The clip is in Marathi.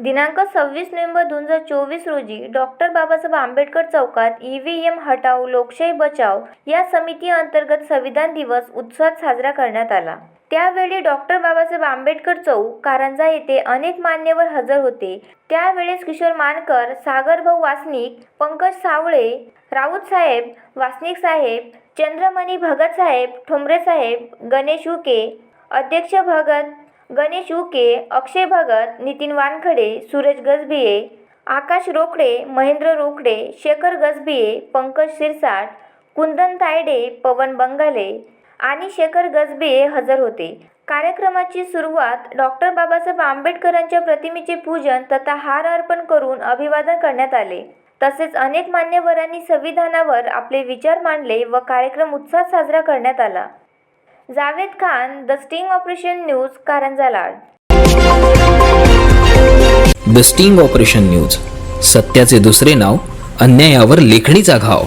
दिनांक सव्वीस नोव्हेंबर दोन हजार चोवीस रोजी डॉक्टर बाबासाहेब आंबेडकर चौकात ई व्ही एम हटाव लोकशाही बचाव या समिती अंतर्गत संविधान दिवस उत्साहात साजरा करण्यात आला. त्यावेळी डॉक्टर बाबासाहेब आंबेडकर चौक कारंजा येथे अनेक मान्यवर हजर होते. त्यावेळेस किशोर मानकर सागरभाऊ वासनिक पंकज सावळे राऊत साहेब वासनिक साहेब चंद्रमणी भगत साहेब ठोंबरे साहेब गणेश हुके अध्यक्ष भगत गणेश उके अक्षय भगत नितीन वानखडे सूरज गजबिये आकाश रोकडे महेंद्र रोकडे शेखर गजबिये पंकज शिरसाट कुंदन तायडे पवन बंगाले आणि शेखर गजबिये हजर होते. कार्यक्रमाची सुरुवात डॉक्टर बाबासाहेब आंबेडकरांच्या प्रतिमेचे पूजन तथा हार अर्पण करून अभिवादन करण्यात आले. तसेच अनेक मान्यवरांनी संविधानावर आपले विचार मांडले व कार्यक्रम उत्साहात साजरा करण्यात आला. Javed Khan the sting operation news कारंजाला the sting operation news सत्याचे दुसरे नाव अन्यायावर लेखणीचा घाव.